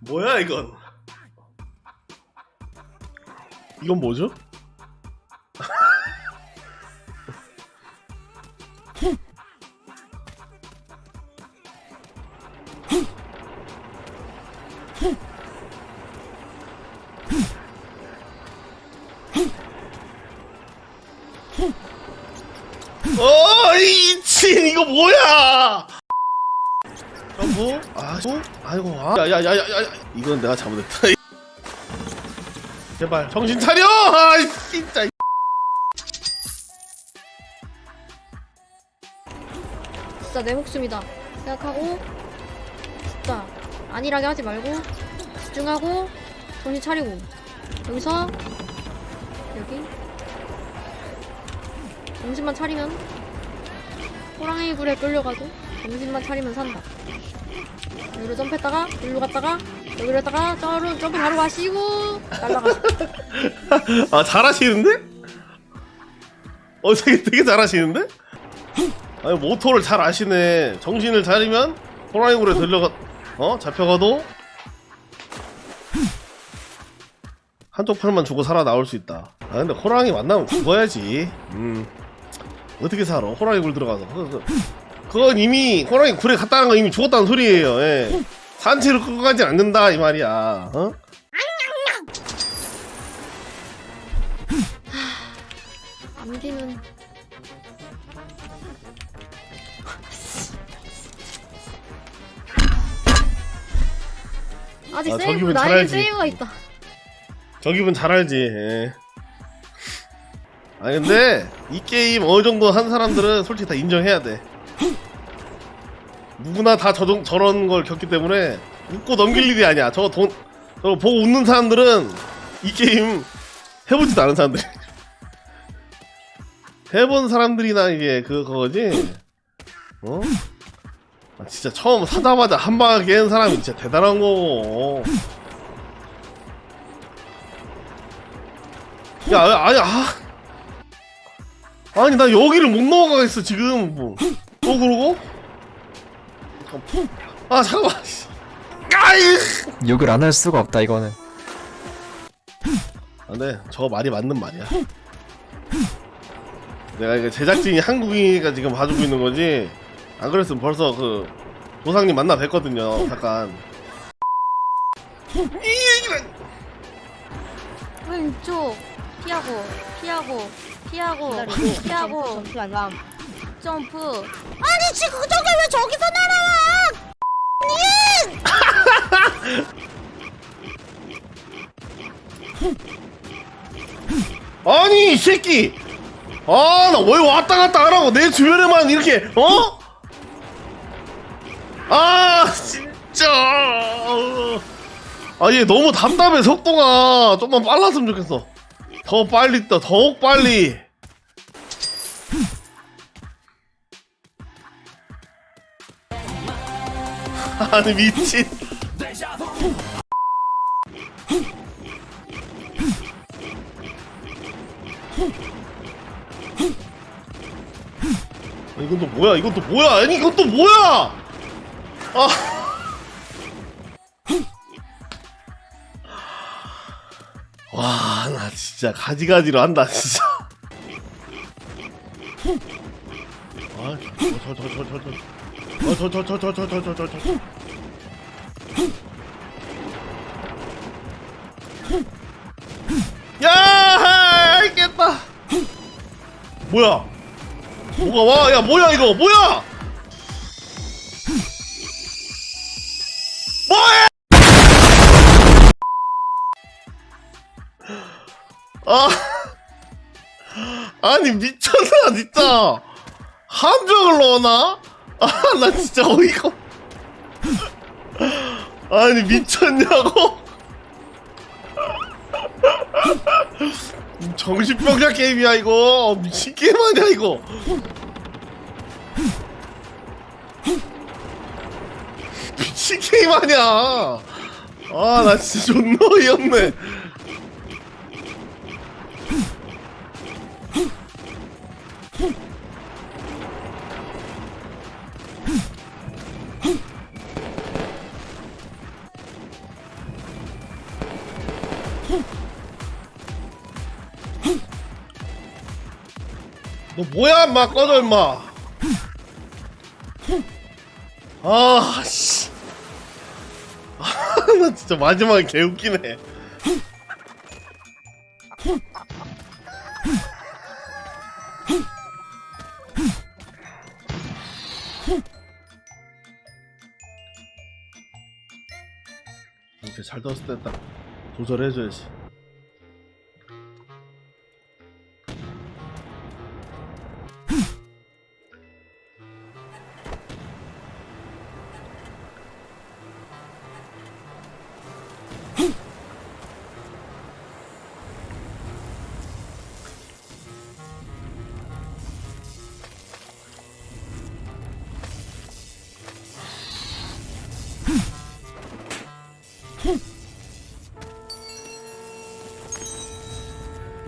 뭐야 이건? 이건 뭐죠? 어, 이 친, 이거 뭐야? 아, 또? 아이고, 아. 야, 야, 야, 야, 야, 야. 이건 내가 잘못했다. 제발, 정신 차려! 아, 진짜. 진짜 내 목숨이다 생각하고 진짜 안일하게 하지 말고 집중하고 정신 차리고 여기서 여기 정신만 차리면 호랑이 굴에 끌려가도 정신만 차리면 산다 여기로 점프했다가 여기로 갔다가 여기로 했다가 점프, 점프 바로 마시고 날라가 아, 잘하시는데? 어, 되게, 되게 잘하시는데? 아니, 모토를 잘 아시네. 정신을 차리면 호랑이굴에 들려가, 어? 잡혀가도 한쪽 팔만 주고 살아 나올 수 있다. 아, 근데 호랑이 만나면 죽어야지. 음. 어떻게 살아? 호랑이굴 들어가서. 그- 그건 이미 호랑이 굴에 갔다는 건 이미 죽었다는 소리예요. 예. 산채를 끌고 가진 않는다 이 말이야. 어? 암기는 아직 아, 세이브 저기면 잘하지. 세이브가 있다 저 기분 잘 알지. 예. 아 근데 이 게임 어느 정도 한 사람들은 솔직히 다 인정해야 돼. 누구나 다 저, 저런 걸 겪기 때문에 웃고 넘길 일이 아니야. 저거 돈, 저거 보고 웃는 사람들은 이 게임 해보지도 않은 사람들. 해본 사람들이나 이게 그 그거지. 어? 아, 진짜 처음 사자마자 한 방에 깨는 사람이 진짜 대단한 거고. 야, 야, 아니, 아. 아니, 나 여기를 못 넘어가겠어, 지금. 뭐. 또 그러고? 아, 잠깐만. 씨. 아이! 욕을 안 할 수가 없다 이거는 아, 네, 저거 말이 맞는 말이야. 내가 이게 제작진이 한국인이니까 지금 봐주고 있는 거지. 안 그랬으면 벌써 그, 조상님 만나 뵀거든요, 잠깐. 왼쪽 피하고 피하고 피하고 기다리고 피하고 점프 안 감. 점프 아니 지금 저게 왜 저기서 날아와? 아니, 이 새끼! 아, 나 왜 왔다 갔다 하라고, 내 주변에만 이렇게, 어? 아, 진짜. 아, 얘 너무 답답해, 속도가. 좀만 빨랐으면 좋겠어. 더 빨리 떠, 더욱 빨리. 아니, 미친. 아, 이건 또 뭐야? 이건 또 뭐야? 아니, 이건 또 뭐야? 아. 와, 나 진짜 가지가지로 한다, 진짜. 아, 저, 저, 저, 저, 저, 저. 어, 저, 저, 저, 저, 저, 저, 저, 저, 저. 야, 알겠다. 뭐야? 뭐가 와? 야, 뭐야 이거? 뭐야? 뭐야? 아, 아니 미쳤나 진짜. 함정을 넣어놔? 아, 나 진짜 어이가. 없- 아니 미쳤냐고? 정신병자 게임이야 이거 미친 게임 아니야 이거 미친 게임 아니야 아 나 진짜 존나 어이없네 너 뭐야 인마? 꺼져 임마. 아씨. 아나 진짜 마지막에 개웃기네. 이렇게 잘 떴을 때 딱 조절해줘야지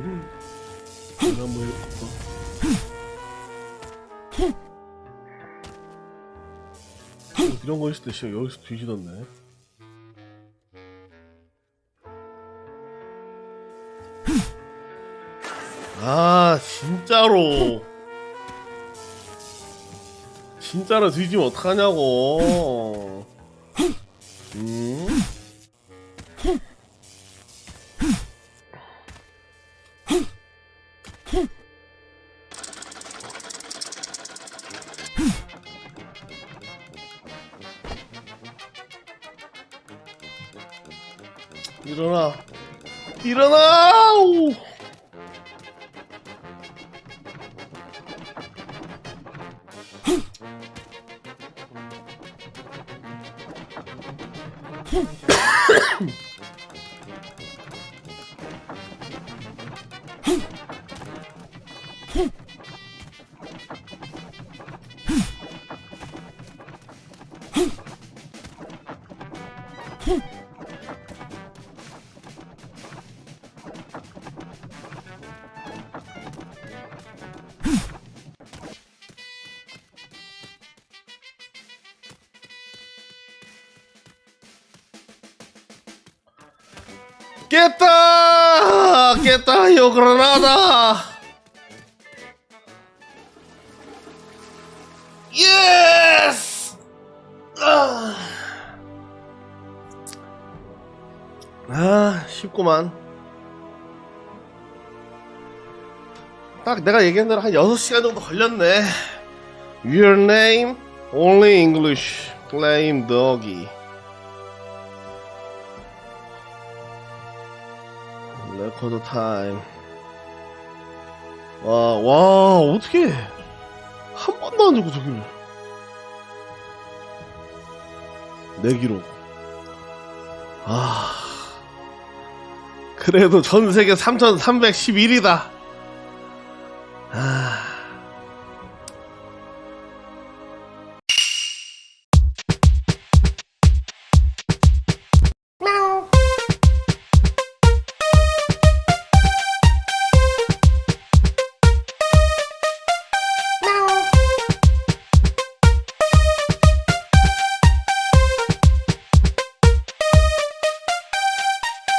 내가 뭐 어. 이런 거 있을 때 씨, 여기서 뒤지던데 아 진짜로 진짜로 뒤지면 어떡하냐고 음? 일어나 일어나 오. 깼다! 깼다 요 그라나다! 예스! 아, 아 쉽구만. 딱 내가 얘기한 대로 한 6시간 정도 걸렸네. Your name? Only English. Claim doggy 레코드 타임. 와, 와, 어떻게 한 번도 안 주고 저기를 내 기록. 아, 그래도 전 세계 3,311이다. 아.